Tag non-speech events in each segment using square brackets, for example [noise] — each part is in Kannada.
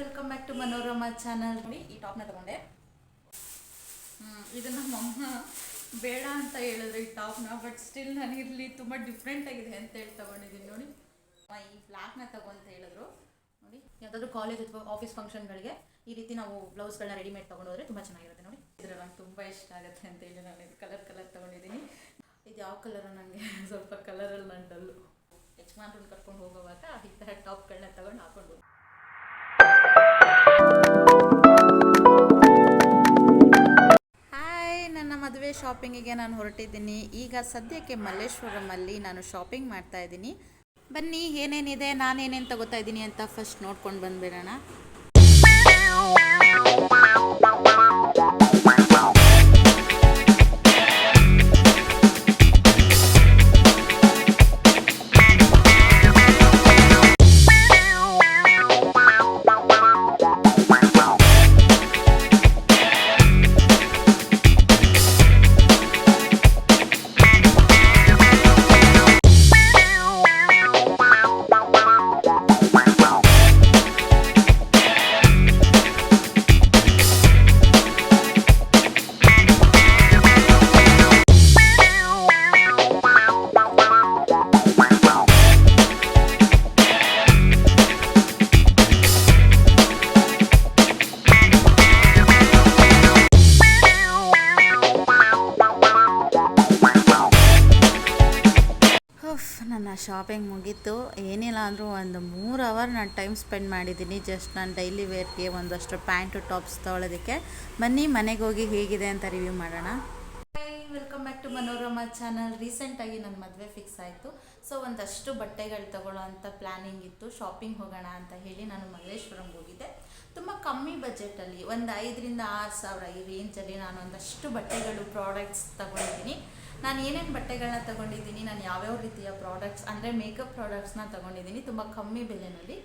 Welcome back to Manorama channel ನೋಡಿ, ಈ ಟಾಪ್ನ ತಗೊಂಡೆ. ಇದನ್ನ ನಮ್ಮಮ್ಮ ಬೇಡ ಅಂತ ಹೇಳಿದ್ರು ಈ ಟಾಪ್ನ ಬಟ್ ಸ್ಟಿಲ್ ನನಗಿರಲಿ ತುಂಬ ಡಿಫ್ರೆಂಟ್ ಆಗಿದೆ ಅಂತ ಹೇಳಿ ತಗೊಂಡಿದ್ದೀನಿ. ನೋಡಿ ಈ ಬ್ಲ್ಯಾಕ್ನ ತಗೋ ಅಂತ ಹೇಳಿದ್ರು. ನೋಡಿ, ಯಾವುದಾದ್ರೂ ಕಾಲೇಜ್ ಅಥವಾ ಆಫೀಸ್ ಫಂಕ್ಷನ್ಗಳಿಗೆ ಈ ರೀತಿ ನಾವು ಬ್ಲೌಸ್ಗಳನ್ನ ರೆಡಿಮೇಡ್ ತೊಗೊಂಡೋದ್ರೆ ತುಂಬ ಚೆನ್ನಾಗಿರುತ್ತೆ. ನೋಡಿ, ಇದ್ರಲ್ಲಿ ನಂಗೆ ತುಂಬ ಇಷ್ಟ ಆಗುತ್ತೆ ಅಂತ ಹೇಳಿ ನಾನು ಇದು ಕಲರ್ ಕಲರ್ ತೊಗೊಂಡಿದ್ದೀನಿ. ಇದು ಯಾವ ಕಲರ ನನಗೆ [laughs] ಸ್ವಲ್ಪ ಕಲರಲ್ಲಿ ನಾನು ಯಜಮಾನ್ರನ್ನ ಕರ್ಕೊಂಡು ಹೋಗುವಾಗ ಈ ಥರ ಟಾಪ್ಗಳನ್ನ ತಗೊಂಡು ಹಾಕೊಂಡು ಮದುವೆ ಶಾಪಿಂಗಿಗೆ ನಾನು ಹೊರಟಿದ್ದೀನಿ. ಈಗ ಸದ್ಯಕ್ಕೆ ಮಲ್ಲೇಶ್ವರಮಲ್ಲಿ ನಾನು ಶಾಪಿಂಗ್ ಮಾಡ್ತಾ ಇದ್ದೀನಿ. ಬನ್ನಿ, ಏನೇನಿದೆ, ನಾನೇನೇನು ತಗೋತಾ ಇದ್ದೀನಿ ಅಂತ ಫಸ್ಟ್ ನೋಡ್ಕೊಂಡು ಬಂದ್ಬಿಡೋಣ. ಶಾಪಿಂಗ್ ಮುಗೀತು. ಏನಿಲ್ಲ ಅಂದರೂ ಒಂದು ಮೂರು ಅವರ್ ನಾನು ಟೈಮ್ ಸ್ಪೆಂಡ್ ಮಾಡಿದ್ದೀನಿ ಜಸ್ಟ್ ನಾನು ಡೈಲಿ ವೇರ್ಗೆ ಒಂದಷ್ಟು ಪ್ಯಾಂಟು ಟಾಪ್ಸ್ ತೊಗೊಳೋದಕ್ಕೆ. ಬನ್ನಿ, ಮನೆಗೆ ಹೋಗಿ ಹೇಗಿದೆ ಅಂತ ರಿವ್ಯೂ ಮಾಡೋಣ. Welcome back to Manorama channel ರೀಸೆಂಟಾಗಿ ನನ್ನ ಮದುವೆ ಫಿಕ್ಸ್ ಆಯಿತು. ಸೊ ಒಂದಷ್ಟು ಬಟ್ಟೆಗಳು ತಗೊಳ್ಳೋ ಅಂತ ಪ್ಲ್ಯಾನಿಂಗ್ ಇತ್ತು. ಶಾಪಿಂಗ್ ಹೋಗೋಣ ಅಂತ ಹೇಳಿ ನಾನು ಮಲ್ಲೇಶ್ವರಂಗೆ ಹೋಗಿದ್ದೆ. ತುಂಬ ಕಮ್ಮಿ ಬಜೆಟಲ್ಲಿ ಒಂದು ಐದರಿಂದ ಆರು ಸಾವಿರ ಈ ರೇಂಜಲ್ಲಿ ನಾನು ಒಂದಷ್ಟು ಬಟ್ಟೆಗಳು ಪ್ರಾಡಕ್ಟ್ಸ್ ತಗೊಂಡಿದ್ದೀನಿ ನಾನು ಏನೇನು ಬಟ್ಟೆಗಳನ್ನ ತಗೊಂಡಿದ್ದೀನಿ, ನಾನು ಯಾವ್ಯಾವ ರೀತಿಯ ಪ್ರಾಡಕ್ಟ್ಸ್ ಅಂದರೆ ಮೇಕಪ್ ಪ್ರಾಡಕ್ಟ್ಸ್ನ ತಗೊಂಡಿದ್ದೀನಿ, ತುಂಬ ಕಮ್ಮಿ ಬೆಲೆನಲ್ಲಿ.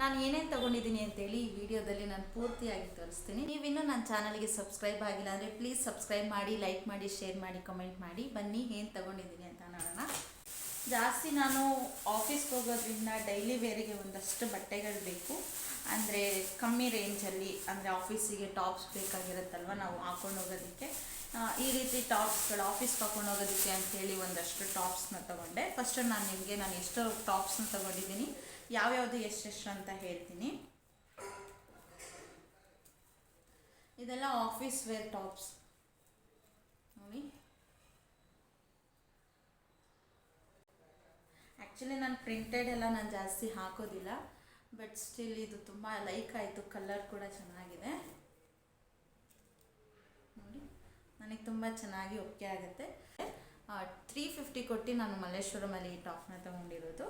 ನಾನು ಏನೇನು ತಗೊಂಡಿದ್ದೀನಿ ಅಂತೇಳಿ ಈ ವಿಡಿಯೋದಲ್ಲಿ ನಾನು ಪೂರ್ತಿಯಾಗಿ ತೋರಿಸ್ತೀನಿ. ನೀವಿನ್ನೂ ನನ್ನ ಚಾನಲ್ಗೆ ಸಬ್ಸ್ಕ್ರೈಬ್ ಆಗಿಲ್ಲ ಅಂದರೆ ಪ್ಲೀಸ್ ಸಬ್ಸ್ಕ್ರೈಬ್ ಮಾಡಿ ಲೈಕ್ ಮಾಡಿ ಶೇರ್ ಮಾಡಿ ಕಮೆಂಟ್ ಮಾಡಿ. ಬನ್ನಿ ಏನು ತಗೊಂಡಿದ್ದೀನಿ ಅಂತ ನೋಡೋಣ. ಜಾಸ್ತಿ ನಾನು ಆಫೀಸ್ಗೆ ಹೋಗೋದ್ರಿಂದ ಡೈಲಿ ವೇರಿಗೆ ಒಂದಷ್ಟು ಬಟ್ಟೆಗಳು ಬೇಕು. ಅಂದರೆ ಕಮ್ಮಿ ರೇಂಜಲ್ಲಿ ಅಂದರೆ ಆಫೀಸಿಗೆ ಟಾಪ್ಸ್ ಬೇಕಾಗಿರುತ್ತಲ್ವ ನಾವು ಹಾಕೊಂಡು ಹೋಗೋದಕ್ಕೆ. ಈ ರೀತಿ ಟಾಪ್ಸ್ಗಳು ಆಫೀಸ್ಗೆ ಹಾಕೊಂಡು ಹೋಗೋದಕ್ಕೆ ಅಂಥೇಳಿ ಒಂದಷ್ಟು ಟಾಪ್ಸ್ನ ತಗೊಂಡೆ. ಫಸ್ಟು ನಾನು ನಿಮಗೆ ನಾನು ಎಷ್ಟು ಟಾಪ್ಸ್ನ ತಗೊಂಡಿದ್ದೀನಿ. ಯಾವ್ಯಾವುದು ಎಷ್ಟೆಷ್ಟು ಅಂತ ಹೇಳ್ತೀನಿ. ಇದೆಲ್ಲ ಆಫೀಸ್ ವೇರ್ ಟಾಪ್ಸ್ ನೋಡಿ. ಆ್ಯಕ್ಚುಲಿ ನಾನು ಪ್ರಿಂಟೆಡ್ ಎಲ್ಲ ನಾನು ಜಾಸ್ತಿ ಹಾಕೋದಿಲ್ಲ. ಬಟ್ ಸ್ಟಿಲ್ ಇದು ತುಂಬ ಲೈಕ್ ಆಯಿತು ಕಲರ್ ಕೂಡ ಚೆನ್ನಾಗಿದೆ. ನೋಡಿ, ನನಗೆ ತುಂಬ ಚೆನ್ನಾಗಿ ಒಪ್ಪಿಗೆ ಆಗುತ್ತೆ. ತ್ರೀ ಫಿಫ್ಟಿ ಕೊಟ್ಟು ನಾನು ಮಲ್ಲೇಶ್ವರಮಲ್ಲಿ ಈ ಟಾಪ್ನ ತಗೊಂಡಿರೋದು.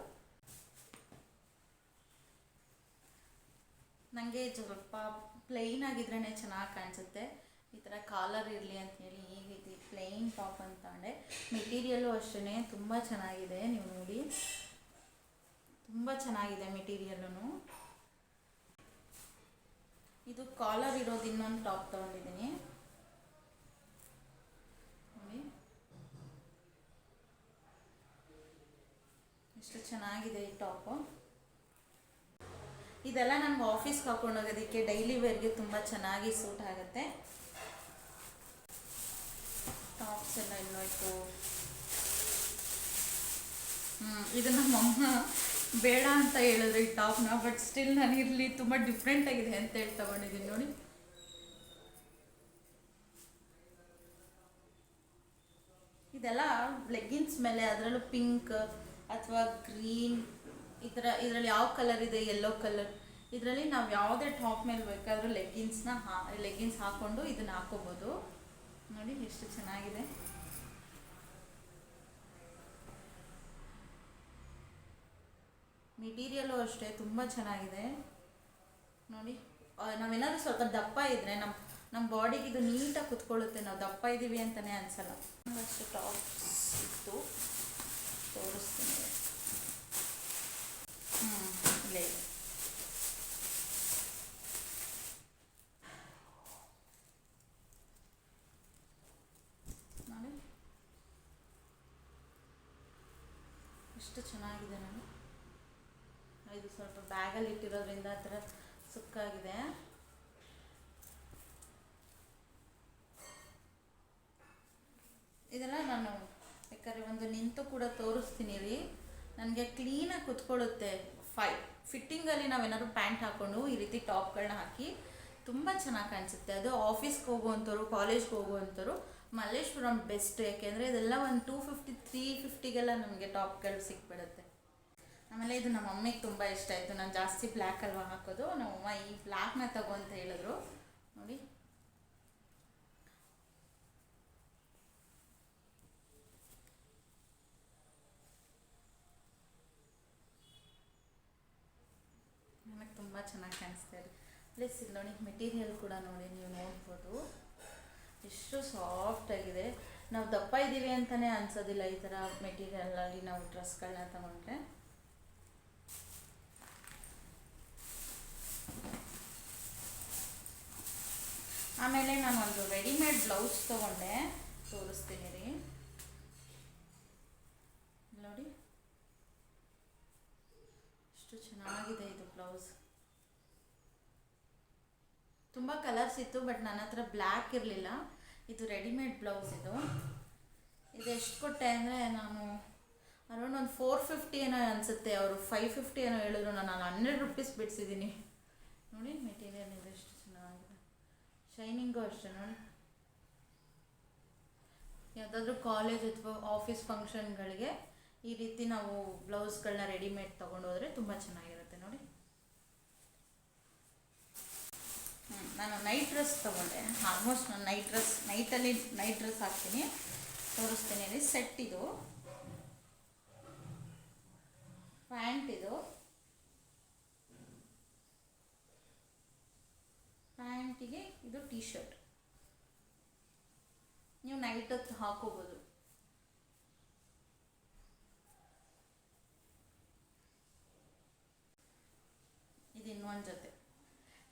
ನನಗೆ ಸ್ವಲ್ಪ ಪ್ಲೈನ್ ಆಗಿದ್ರೇ ಚೆನ್ನಾಗಿ ಕಾಣಿಸುತ್ತೆ. ಈ ಥರ ಕಾಲರ್ ಇರಲಿ ಅಂತ ಹೇಳಿ ಈ ರೀತಿ ಪ್ಲೈನ್ ಟಾಪ್ ಅಂತ ಮೆಟೀರಿಯಲ್ಲು ಅಷ್ಟೇ ತುಂಬ ಚೆನ್ನಾಗಿದೆ, ನೀವು ನೋಡಿ. ತುಂಬ ಚೆನ್ನಾಗಿದೆ ಮೆಟೀರಿಯಲ್ಲೂ ಇದು ಕಾಲರ್ ಇರೋದು ಇನ್ನೊಂದು ಟಾಪ್ ತಗೊಂಡಿದ್ದೀನಿ. ಎಷ್ಟು ಚೆನ್ನಾಗಿದೆ ಈ ಟಾಪು ಇದೆಲ್ಲ ನಮ್ಗೆ ಆಫೀಸ್ಗೆ ಹಾಕೊಂಡು ಹೋಗೋದಕ್ಕೆ ಡೈಲಿ ವೇರ್ಗೆ ತುಂಬ ಚೆನ್ನಾಗಿ ಸೂಟ್ ಆಗುತ್ತೆ. ಟಾಪ್ಸ್ ಎಲ್ಲ ಇನ್ನೋಯ್ತು ಹ್ಞೂ ಇದು ನಮ್ಮಮ್ಮ ಬೇಡ ಅಂತ ಹೇಳಿದ್ರೆ ಈ ಟಾಪ್ನ ಬಟ್ ಸ್ಟಿಲ್ ನಾನು ಇರಲಿ ತುಂಬ ಡಿಫ್ರೆಂಟ್ ಆಗಿದೆ ಅಂತ ಹೇಳಿ ತಗೊಂಡಿದ್ದೀನಿ ನೋಡಿ. ಇದೆಲ್ಲ ಲೆಗ್ಗಿನ್ಸ್ ಮೇಲೆ, ಅದರಲ್ಲೂ ಪಿಂಕ್ ಅಥವಾ ಗ್ರೀನ್ ಈ ಥರ ಇದರಲ್ಲಿ ಯಾವ ಕಲರ್ ಇದೆ? ಯೆಲ್ಲೋ ಕಲರ್ ಇದರಲ್ಲಿ ನಾವು ಯಾವುದೇ ಟಾಪ್ ಮೇಲೆ ಬೇಕಾದರೂ ಲೆಗ್ಗಿನ್ಸ್ನ ಹಾ ಲೆಗ್ಗಿನ್ಸ್ ಹಾಕ್ಕೊಂಡು ಇದನ್ನು ಹಾಕೋಬೋದು. ನೋಡಿ ಎಷ್ಟು ಚೆನ್ನಾಗಿದೆ. ಮೆಟೀರಿಯಲ್ಲು ಅಷ್ಟೇ, ತುಂಬ ಚೆನ್ನಾಗಿದೆ. ನೋಡಿ ನಾವೇನಾದ್ರೂ ಸ್ವಲ್ಪ ದಪ್ಪ ಇದ್ದರೆ ನಮ್ಮ ನಮ್ಮ ಬಾಡಿಗೆ ಇದು ನೀಟಾಗಿ ಕುತ್ಕೊಳ್ಳುತ್ತೆ, ನಾವು ದಪ್ಪ ಇದ್ದೀವಿ ಅಂತಲೇ ಅನಿಸಲ್ಲ. ಅಷ್ಟು ಟಾಪ್ಸ್ ಇತ್ತು. ತೋರಿಸ್ತೀನಿ. ಹ್ಞೂ ನೋಡಿ. ಎಷ್ಟು ಚೆನ್ನಾಗಿದೆ ನಾನು ಇದು ಸ್ವಲ್ಪ ಬ್ಯಾಗಲ್ಲಿ ಇಟ್ಟಿರೋದ್ರಿಂದ ಆ ಥರ ಸುಕ್ಕಾಗಿದೆ. ಇದೆಲ್ಲ ನಾನು ಬೇಕಾದ್ರೆ ಒಂದು ನಿಂತು ಕೂಡ ತೋರಿಸ್ತೀನಿ ರೀ ನನಗೆ ಕ್ಲೀನಾಗಿ ಕುತ್ಕೊಳ್ಳುತ್ತೆ. ಫೈ ಫಿಟ್ಟಿಂಗಲ್ಲಿ ನಾವೇನಾದ್ರು ಪ್ಯಾಂಟ್ ಹಾಕ್ಕೊಂಡು ಈ ರೀತಿ ಟಾಪ್ಗಳನ್ನ ಹಾಕಿ ತುಂಬ ಚೆನ್ನಾಗಿ ಕಾಣಿಸುತ್ತೆ. ಅದು ಆಫೀಸ್ಗೆ ಹೋಗುವಂಥವ್ರು ಕಾಲೇಜ್ಗೆ ಹೋಗುವಂಥವ್ರು ಮಲ್ಲೇಶ್ವರಂ ಬೆಸ್ಟ್ ಯಾಕೆಂದರೆ ಇದೆಲ್ಲ ಒಂದು ಟೂ ಫಿಫ್ಟಿ ತ್ರೀ ಫಿಫ್ಟಿಗೆಲ್ಲ ನಮಗೆ ಟಾಪ್ಗಳು ಸಿಕ್ಬಿಡುತ್ತೆ. ಆಮೇಲೆ ಇದು ನಮ್ಮ ಅಮ್ಮಿಗೆ ತುಂಬ ಇಷ್ಟ ಆಯಿತು. ನಾನು ಜಾಸ್ತಿ ಬ್ಲ್ಯಾಕ್ ಅಲ್ವಾ ಹಾಕೋದು? ನಮ್ಮಮ್ಮ ಈ ಬ್ಲ್ಯಾಕ್ನ ತಗೋ ಅಂತ ಹೇಳಿದ್ರು. ನೋಡಿ. ನನಗೆ ತುಂಬ ಚೆನ್ನಾಗಿ ಕಾಣಿಸ್ತಾ ಇದೆ. ಪ್ಲಸ್ ಇಲ್ಲಿ ನೋಡಿ ಮೆಟೀರಿಯಲ್ ಕೂಡ ನೋಡಿ, ನೀವು ನೋಡ್ಬೋದು. ಎಷ್ಟು ಸಾಫ್ಟ್ ಆಗಿದೆ. ನಾವು ದಪ್ಪ ಇದ್ದೀವಿ ಅಂತಲೇ ಅನ್ಸೋದಿಲ್ಲ ಈ ಥರ ಮೆಟೀರಿಯಲಲ್ಲಿ ನಾವು ಡ್ರೆಸ್ಗಳನ್ನ ತಗೊಂಡ್ರೆ. ಆಮೇಲೆ ನಾನು ಒಂದು ರೆಡಿಮೇಡ್ ಬ್ಲೌಸ್ ತೊಗೊಂಡೆ. ತೋರಿಸ್ತೀನಿ ರೀ. ನೋಡಿ. ಎಷ್ಟು ಚೆನ್ನಾಗಿದೆ ಇದು ಬ್ಲೌಸ್ ತುಂಬ ಕಲರ್ಸ್ ಇತ್ತು ಬಟ್ ನನ್ನ ಹತ್ರ ಬ್ಲ್ಯಾಕ್ ಇರಲಿಲ್ಲ. ಇದು ರೆಡಿಮೇಡ್ ಬ್ಲೌಸ್ ಇದು. ಇದು ಎಷ್ಟು ಕೊಟ್ಟೆ ಅಂದರೆ ನಾನು ಅರೌಂಡ್ ಒಂದು ಫೋರ್ ಫಿಫ್ಟಿ ಏನೋ ಅನಿಸುತ್ತೆ. ಅವರು ಫೈವ್ ಫಿಫ್ಟಿ ಏನೋ ಹೇಳಿದ್ರು. ನಾನು ಹಂಡ್ರೆಡ್ ರುಪೀಸ್ ಬಿಡಿಸಿದ್ದೀನಿ. ನೋಡಿ ಮೆಟೀರಿಯಲ್ ಇದು. ಶೈನಿಂಗು ಅಷ್ಟೇ ನೋಡಿ ಯಾವುದಾದ್ರೂ ಕಾಲೇಜ್ ಅಥವಾ ಆಫೀಸ್ ಫಂಕ್ಷನ್ಗಳಿಗೆ ಈ ರೀತಿ ನಾವು ಬ್ಲೌಸ್ಗಳನ್ನ ರೆಡಿಮೇಡ್ ತೊಗೊಂಡು ಹೋದರೆ ತುಂಬ ಚೆನ್ನಾಗಿರುತ್ತೆ ನೋಡಿ. ನಾನು ನೈಟ್ ಡ್ರೆಸ್ ತೊಗೊಂಡೆ. ಆಲ್ಮೋಸ್ಟ್ ನಾನು ನೈಟ್ ಡ್ರೆಸ್ ನೈಟಲ್ಲಿ ನೈಟ್ ಡ್ರೆಸ್ ಹಾಕ್ತೀನಿ. ತೋರಿಸ್ತೀನಿ ಸೆಟ್ ಇದು. ಪ್ಯಾಂಟ್ ಇದು. ಇದು ಟೀ ಶರ್ಟ್ ನೀವು ನೈಟ್ ಹೊತ್ತು ಹಾಕೋಬೋದು. ಇದು ಇನ್ನೊಂದು ಜೊತೆ.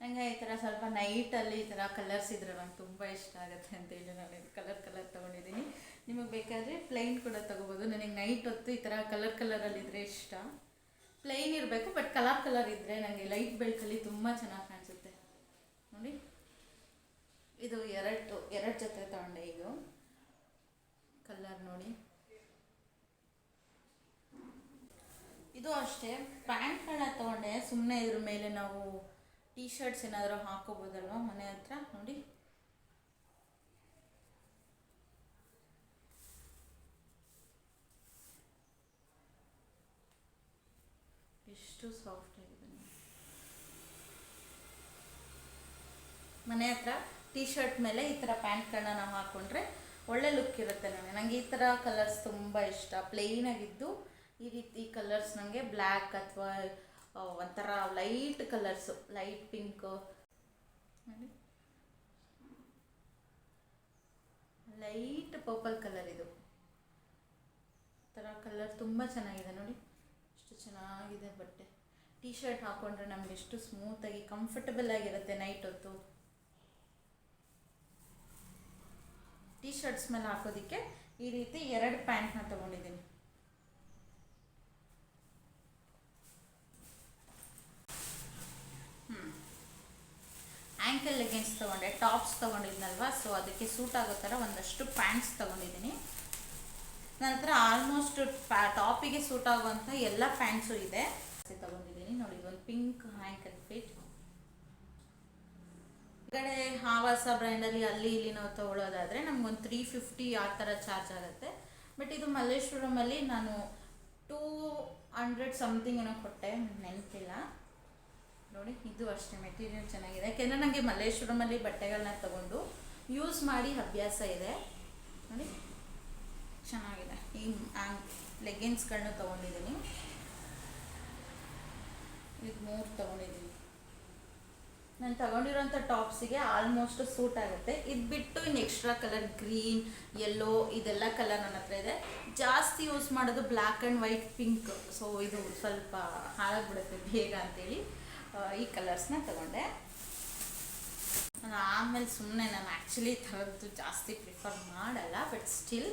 ನನಗೆ ಈ ಥರ ಸ್ವಲ್ಪ ನೈಟಲ್ಲಿ ಈ ಥರ ಕಲರ್ಸ್ ಇದ್ರೆ ನಂಗೆ ತುಂಬ ಇಷ್ಟ ಆಗುತ್ತೆ ಅಂತೇಳಿ ನಾನು ಇದು ಕಲರ್ ಕಲರ್ ತೊಗೊಂಡಿದ್ದೀನಿ. ನಿಮಗೆ ಬೇಕಾದರೆ ಪ್ಲೈನ್ ಕೂಡ ತೊಗೋಬೋದು. ನನಗೆ ನೈಟ್ ಹೊತ್ತು ಈ ಥರ ಕಲರ್ ಕಲರಲ್ಲಿ ಇದ್ದರೆ ಇಷ್ಟ. ಪ್ಲೈನ್ ಇರಬೇಕು ಬಟ್ ಕಲರ್ ಕಲರ್ ಇದ್ದರೆ ನನಗೆ ಲೈಟ್ ಬೆಳಕಲ್ಲಿ ತುಂಬ ಚೆನ್ನಾಗಿ ಕಾಣಿಸುತ್ತೆ ನೋಡಿ ಇದು ಎರಡು ಎರಡು ಜೊತೆ ತಗೊಂಡೆ ಇದು ನೋಡಿ. ಇದು ಅಷ್ಟೇ. ಪ್ಯಾಂಟ್ಗಳನ್ನ ತೊಗೊಂಡೆ. ಸುಮ್ಮನೆ ಇದ್ರ ಮೇಲೆ ನಾವು ಟೀ ಶರ್ಟ್ಸ್ ಏನಾದರೂ ಹಾಕೋಬೋದಲ್ವ ಮನೆ ಹತ್ರ? ನೋಡಿ. ಎಷ್ಟು ಸಾಫ್ಟ್ ಆಗಿದೆ ಮನೆ ಹತ್ರ ಟೀ ಶರ್ಟ್ ಮೇಲೆ ಈ ಥರ ಪ್ಯಾಂಟ್ಗಳನ್ನ ನಾವು ಹಾಕ್ಕೊಂಡ್ರೆ ಒಳ್ಳೆ ಲುಕ್ ಇರುತ್ತೆ ನನಗೆ ನನಗೆ ಈ ಥರ ಕಲರ್ಸ್ ತುಂಬ ಇಷ್ಟ. ಪ್ಲೇನ್ ಆಗಿದ್ದು ಈ ರೀತಿ ಕಲರ್ಸ್ ನನಗೆ ಬ್ಲ್ಯಾಕ್ ಅಥವಾ ಒಂಥರ light colours light pink light purple colour ಇದು. ಥರ ಕಲರ್ ತುಂಬ ಚೆನ್ನಾಗಿದೆ ನೋಡಿ. ಎಷ್ಟು ಚೆನ್ನಾಗಿದೆ ಬಟ್ಟೆ. ಟೀ ಶರ್ಟ್ ಹಾಕೊಂಡ್ರೆ ನಮ್ಗೆ ಎಷ್ಟು ಸ್ಮೂತಾಗಿ ಕಂಫರ್ಟಬಲ್ ಆಗಿರುತ್ತೆ ನೈಟ್ ಹೊತ್ತು. ಟೀ ಶರ್ಟ್ಸ್ ಮೇಲೆ ಹಾಕೋದಕ್ಕೆ ಈ ರೀತಿ ಎರಡು ಪ್ಯಾಂಟ್ನ ತೊಗೊಂಡಿದ್ದೀನಿ. ಆ್ಯಂಕಲ್ ಲೆಗಿನ್ಸ್ ತೊಗೊಂಡೆ ಟಾಪ್ಸ್ ತೊಗೊಂಡಿದ್ನಲ್ವ ಸೊ ಅದಕ್ಕೆ ಸೂಟ್ ಆಗೋ ಥರ ಒಂದಷ್ಟು ಪ್ಯಾಂಟ್ಸ್ ತೊಗೊಂಡಿದ್ದೀನಿ. ನನ್ನ ಹತ್ರ ಆಲ್ಮೋಸ್ಟ್ ಪ್ಯಾ ಟಾಪಿಗೆ ಸೂಟ್ ಆಗುವಂಥ ಎಲ್ಲ ಪ್ಯಾಂಟ್ಸು ಇದೆ. ತೊಗೊಂಡಿದ್ದೀನಿ ನೋಡಿ ಇದೊಂದು ಪಿಂಕ್ ಹ್ಯಾಂಕಲ್ ಫಿಟ್ ಹೊರಗಡೆ ಹಾವಾಸ ಬ್ರ್ಯಾಂಡಲ್ಲಿ ಅಲ್ಲಿ ಇಲ್ಲಿ ನಾವು ತೊಗೊಳೋದಾದರೆ ನಮ್ಗೊಂದು ತ್ರೀ ಫಿಫ್ಟಿ ಆ ಥರ ಚಾರ್ಜ್ ಆಗುತ್ತೆ. ಬಟ್ ಇದು ಮಲ್ಲೇಶ್ವರಮಲ್ಲಿ ನಾನು ಟೂ ಹಂಡ್ರೆಡ್ ಸಮಥಿಂಗ್ ಏನೋ ಕೊಟ್ಟೆ, ನೆನಪಿಲ್ಲ. ನೋಡಿ, ಇದು ಅಷ್ಟೇ ಮೆಟೀರಿಯಲ್ ಚೆನ್ನಾಗಿದೆ. ಯಾಕೆಂದರೆ ನನಗೆ ಮಲ್ಲೇಶ್ವರಮಲ್ಲಿ ಬಟ್ಟೆಗಳನ್ನ ತಗೊಂಡು ಯೂಸ್ ಮಾಡಿ ಅಭ್ಯಾಸ ಇದೆ. ನೋಡಿ, ಚೆನ್ನಾಗಿದೆ. ಈ ಲೆಗ್ಗಿನ್ಸ್ಗಳನ್ನ ತೊಗೊಂಡಿದ್ದೀನಿ. ಇದು ಮೂರು ತೊಗೊಂಡಿದ್ದೀನಿ. ನಾನು ತಗೊಂಡಿರೋಂಥ ಟಾಪ್ಸಿಗೆ ಆಲ್ಮೋಸ್ಟ್ ಸೂಟ್ ಆಗುತ್ತೆ. ಇದು ಬಿಟ್ಟು ಇನ್ನು ಎಕ್ಸ್ಟ್ರಾ ಕಲರ್ ಗ್ರೀನ್ ಯೆಲ್ಲೋ ಇದೆಲ್ಲ ಕಲರ್ ನನ್ನ ಹತ್ರ ಇದೆ. ಜಾಸ್ತಿ ಯೂಸ್ ಮಾಡೋದು black and white pink so ಇದು ಸ್ವಲ್ಪ ಹಾಳಾಗ್ಬಿಡುತ್ತೆ ಬೇಗ ಅಂತೇಳಿ ಈ ಕಲರ್ಸ್ನ ತಗೊಂಡೆ. ನಾನು ಆಮೇಲೆ ಸುಮ್ಮನೆ ನಾನು ಆ್ಯಕ್ಚುಲಿ ಥರದ್ದು ಜಾಸ್ತಿ ಪ್ರಿಫರ್ ಮಾಡಲ್ಲ ಬಟ್ ಸ್ಟಿಲ್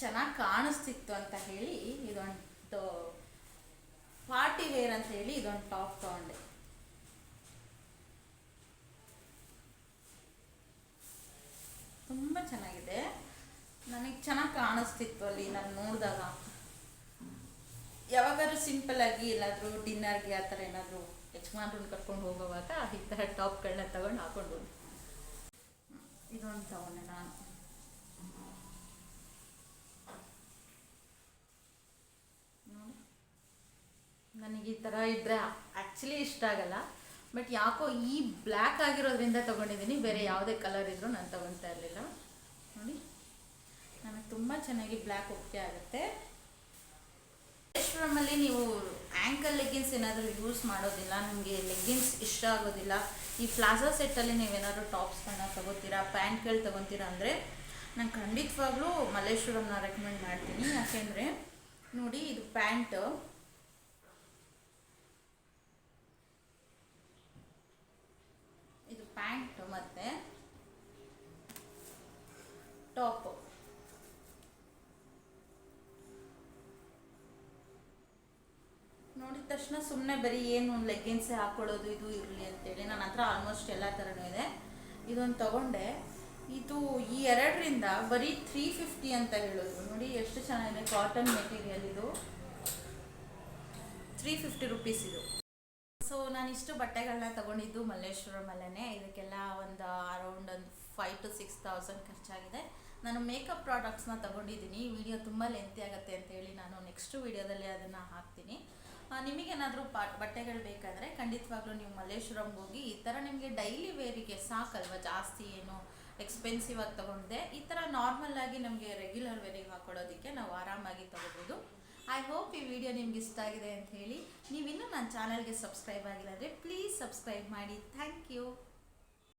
ಚೆನ್ನಾಗಿ ಕಾಣಿಸ್ತಿತ್ತು ಅಂತ ಹೇಳಿ ಇದೊಂದು ಪಾರ್ಟಿ ವೇರ್ ಅಂತ ಹೇಳಿ ಇದೊಂದು ಟಾಪ್ ತೊಗೊಂಡೆ. ಕಾಣಿಸ್ತಿತ್ತು ಅಲ್ಲಿ ನಾನು ನೋಡಿದಾಗ. ಯಾವಾಗಾದ್ರೂ ಸಿಂಪಲ್ ಆಗಿ ಎಲ್ಲಾದರೂ ಡಿನ್ನರ್ಗೆ ಆ ಥರ ಏನಾದರೂ ಯಜಮಾನ್ರನ್ನ ಕರ್ಕೊಂಡು ಹೋಗುವಾಗ ಈ ಥರ ಟಾಪ್ಗಳನ್ನ ತಗೊಂಡು ಹಾಕೊಂಡು ಇದೊಂದು ತಗೊಂಡೆ ನಾನು. ನನಗೆ ಈ ಥರ ಇದ್ದರೆ ಆ್ಯಕ್ಚುಲಿ ಇಷ್ಟ ಆಗಲ್ಲ. ಬಟ್ ಯಾಕೋ ಈ ಬ್ಲ್ಯಾಕ್ ಆಗಿರೋದ್ರಿಂದ ತೊಗೊಂಡಿದ್ದೀನಿ. ಬೇರೆ ಯಾವುದೇ ಕಲರ್ ಇದ್ರೂ ನಾನು ತೊಗೊತಾ ಇರಲಿಲ್ಲ. ನೋಡಿ. ನನಗೆ ತುಂಬ ಚೆನ್ನಾಗಿ ಬ್ಲ್ಯಾಕ್ ಒಪ್ಪಿಗೆ ಆಗುತ್ತೆ. ಅಲ್ಲಿ ನೀವು ಆ್ಯಂಕಲ್ ಲೆಗ್ಗಿನ್ಸ್ ಏನಾದರೂ ಯೂಸ್ ಮಾಡೋದಿಲ್ಲ, ನಿಮಗೆ ಲೆಗ್ಗಿನ್ಸ್ ಇಷ್ಟ ಆಗೋದಿಲ್ಲ, ಈ ಪ್ಲಾಜಾ ಸೆಟ್ಟಲ್ಲಿ ನೀವೇನಾದರೂ ಟಾಪ್ಸ್ಗಳನ್ನ ತೊಗೋತೀರಾ ಪ್ಯಾಂಟ್ಗಳು ತೊಗೊತೀರಾ ಅಂದರೆ ನಾನು ಖಂಡಿತವಾಗ್ಲೂ ಮಲ್ಲೇಶ್ವರಂನ ರೆಕಮೆಂಡ್ ಮಾಡ್ತೀನಿ. ಯಾಕೆಂದರೆ ನೋಡಿ ಇದು ಪ್ಯಾಂಟ್ ಇದು ಪ್ಯಾಂಟ್ ಮತ್ತು ಟಾಪ್ ನೋಡಿದ ತಕ್ಷಣ ಸುಮ್ಮನೆ ಬರೀ ಏನು ಲೆಗ್ಗಿನ್ಸೇ ಹಾಕ್ಕೊಳ್ಳೋದು ಇದು ಇರಲಿ ಅಂತೇಳಿ ನನ್ನ ಹತ್ರ ಆಲ್ಮೋಸ್ಟ್ ಎಲ್ಲ ಥರನೂ ಇದೆ. ಇದೊಂದು ತಗೊಂಡೆ. ಇದು ಈ ಎರಡರಿಂದ ಬರೀ ತ್ರೀ ಫಿಫ್ಟಿ ಅಂತ ಹೇಳೋದು. ನೋಡಿ ಎಷ್ಟು ಚೆನ್ನಾಗಿದೆ ಕಾಟನ್ ಮೆಟೀರಿಯಲ್ ಇದು. ತ್ರೀ ಫಿಫ್ಟಿ ರುಪೀಸ್ ಇದು. ಸೊ ನಾನು ಇಷ್ಟು ಬಟ್ಟೆಗಳನ್ನ ತಗೊಂಡಿದ್ದು ಮಲ್ಲೇಶ್ವರಮಲ್ಲೇ ಇದಕ್ಕೆಲ್ಲ ಒಂದು ಅರೌಂಡ್ ಒಂದು ಫೈವ್ ಟು ಸಿಕ್ಸ್ ತೌಸಂಡ್ ಖರ್ಚಾಗಿದೆ. ನಾನು ಮೇಕಪ್ ಪ್ರಾಡಕ್ಟ್ಸ್ನ ತಗೊಂಡಿದ್ದೀನಿ. ವಿಡಿಯೋ ತುಂಬ ಲೆಂತಿ ಆಗುತ್ತೆ ಅಂತೇಳಿ ನಾನು ನೆಕ್ಸ್ಟ್ ವಿಡಿಯೋದಲ್ಲಿ ಅದನ್ನು ಹಾಕ್ತೀನಿ. ನಿಮಗೇನಾದರೂ ಪಾ ಬಟ್ಟೆಗಳು ಬೇಕಾದರೆ ಖಂಡಿತವಾಗ್ಲೂ ನೀವು ಮಲ್ಲೇಶ್ವರಂಗೆ ಹೋಗಿ ಈ ಥರ ನಿಮಗೆ ಡೈಲಿ ವೇರಿಗೆ ಸಾಕಲ್ವ? ಜಾಸ್ತಿ ಏನು ಎಕ್ಸ್ಪೆನ್ಸಿವ್ ಆಗಿ ತೊಗೊಂಡೆ ಈ ಥರ ನಾರ್ಮಲ್ ಆಗಿ ನಮಗೆ ರೆಗ್ಯುಲರ್ ವೇರಿಗೆ ಹಾಕೊಳ್ಳೋದಕ್ಕೆ ನಾವು ಆರಾಮಾಗಿ ತೊಗೋಬೋದು. ಐ ಹೋಪ್ ಈ ವಿಡಿಯೋ ನಿಮ್ಗೆ ಇಷ್ಟ ಆಗಿದೆ ಅಂತ ಹೇಳಿ. ನೀವಿನ್ನೂ ನನ್ನ ಚಾನಲ್ಗೆ ಸಬ್ಸ್ಕ್ರೈಬ್ ಆಗಿಲ್ಲ ಅಂದರೆ ಪ್ಲೀಸ್ ಸಬ್ಸ್ಕ್ರೈಬ್ ಮಾಡಿ. Thank you